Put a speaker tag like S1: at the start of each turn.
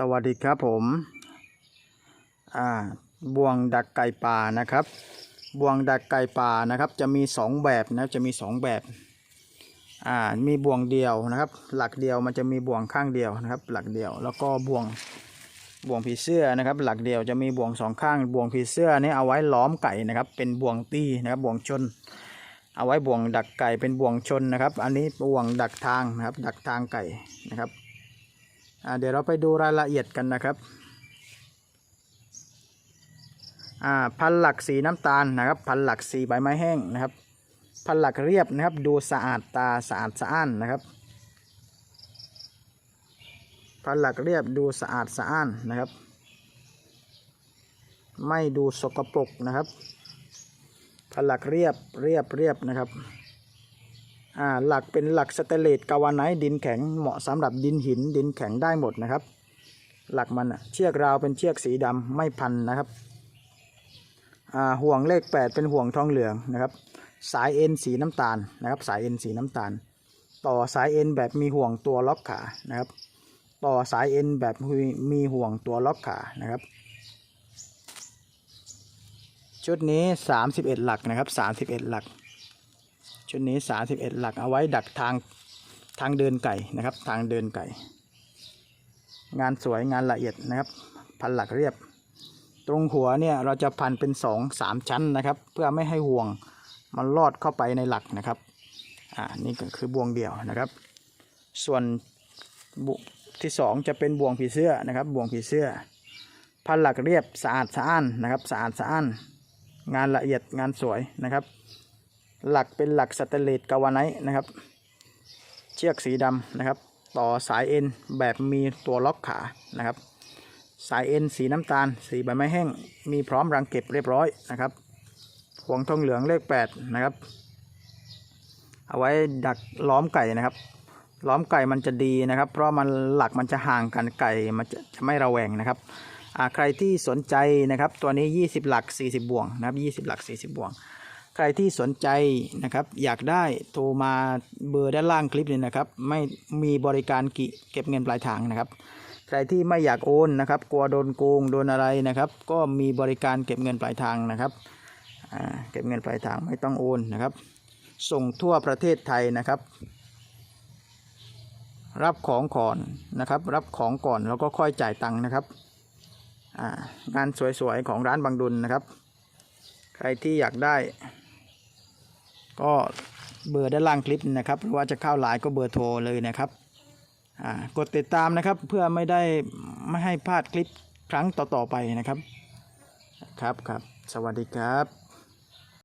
S1: สวัสดีครับผม อ่า บ่วงดักไก่ป่านะครับ บ่วงดักไก่ป่านะครับ จะมีสองแบบนะจะมีสองแบบ อ่า มีบ่วงเดียวนะครับ หลักเดียวมันจะมีบ่วงข้างเดียวนะครับ หลักเดียว แล้วก็บ่วง บ่วงผีเสื้อนะครับ หลักเดียวจะมีบ่วงสองข้าง บ่วงผีเสื้อนี่เอาไว้ล้อมไก่นะครับ เป็นบ่วงตีนะครับ บ่วงชน เอาไว้บ่วงดักไก่เป็นบ่วงชนนะครับ อันนี้บ่วงดักทางนะครับ ดักทางไก่นะครับ เดี๋ยวเราไปดูรายละเอียดกันนะครับอ่าพันหลักสีน้ำตาลนะครับ พันหลักสีใบไม้แห้งนะครับ พันหลักเรียบนะครับ ดูสะอาดตาสะอาดสะอ้านนะครับ พันหลักเรียบดูสะอาดสะอ้านนะครับ ไม่ดูสกปรกนะครับ พันหลักเรียบเรียบเรียบนะครับ อ่าหลักเป็นหลักสเตเลสกาวาไนท์ดินแข็งเหมาะสำหรับดินหินดินแข็งได้หมดนะครับ หลักมันอะเชือกราวเป็นเชือกสีดำไม่พันนะครับอ่าห่วงเลข 8 เป็นห่วงทองเหลืองนะครับ สายเอ็นสีน้ำตาลนะครับ สายเอ็นสีน้ำตาล ต่อสายเอ็นแบบมีห่วงตัวล็อกขานะครับ ต่อสายเอ็นแบบมีมีห่วงตัวล็อกขานะครับชุดนี้ 31 หลักนะครับ 31 หลัก ชุดนี้ 31 หลักเอาไว้ดักทางทางเดินไก่นะครับ ทางเดินไก่ งานสวยงานละเอียดนะครับ พันหลักเรียบ ตรงหัวเนี่ยเราจะพันเป็นสองสามชั้นนะครับ เพื่อไม่ให้ห่วงมันลอดเข้าไปในหลักนะครับอ่านี่ก็คือบ่วงเดี่ยวนะครับ ส่วนบุที่สองจะเป็นบ่วงผีเสื้อนะครับบ่วงผีเสื้อ พันหลักเรียบสะอาดสะอ้านนะครับสะอาดสะอ้านงานละเอียดงานสวยนะครับ หลักเป็นหลักสเตเลสกาวาไนท์นะครับ เชือกสีดำนะครับ ต่อสายเอ็นแบบมีตัวล็อกขานะครับ สายเอ็นสีน้ำตาล สีใบไม้แห้ง มีพร้อมรังเก็บเรียบร้อยนะครับห่วงทองเหลืองเลข 8 นะครับ เอาไว้ดักล้อมไก่นะครับ ล้อมไก่มันจะดีนะครับ เพราะมันหลักมันจะห่างกันไก่มันจะจะไม่ระแวงนะครับใครที่สนใจนะครับ ตัวนี้ 20 หลัก 40บ่วงนะครับ 20 หลัก 40บ่วง ใครที่สนใจนะครับอยากได้โทรมาเบอร์ด้านล่างคลิปเลยนะครับ ไม่มีบริการกิเก็บเงินปลายทางนะครับ ใครที่ไม่อยากโอนนะครับ กลัวโดนโกงโดนอะไรนะครับ ก็มีบริการเก็บเงินปลายทางนะครับเก็บเงินปลายทางไม่ต้องโอนนะครับ ส่งทั่วประเทศไทยนะครับ รับของก่อนนะครับ รับของก่อนแล้วก็ค่อยจ่ายตังค์นะครับงานสวยๆของร้านบางดุลนะครับ ใครที่อยากได้ ก็เบอร์ด้านล่างคลิปนะครับหรือว่าจะเข้าไลน์ก็เบอร์โทรเลยนะครับอ่ากดติดตามนะครับเพื่อไม่ได้ไม่ให้พลาดคลิปครั้งต่อๆไปนะครับครับครับ สวัสดีครับ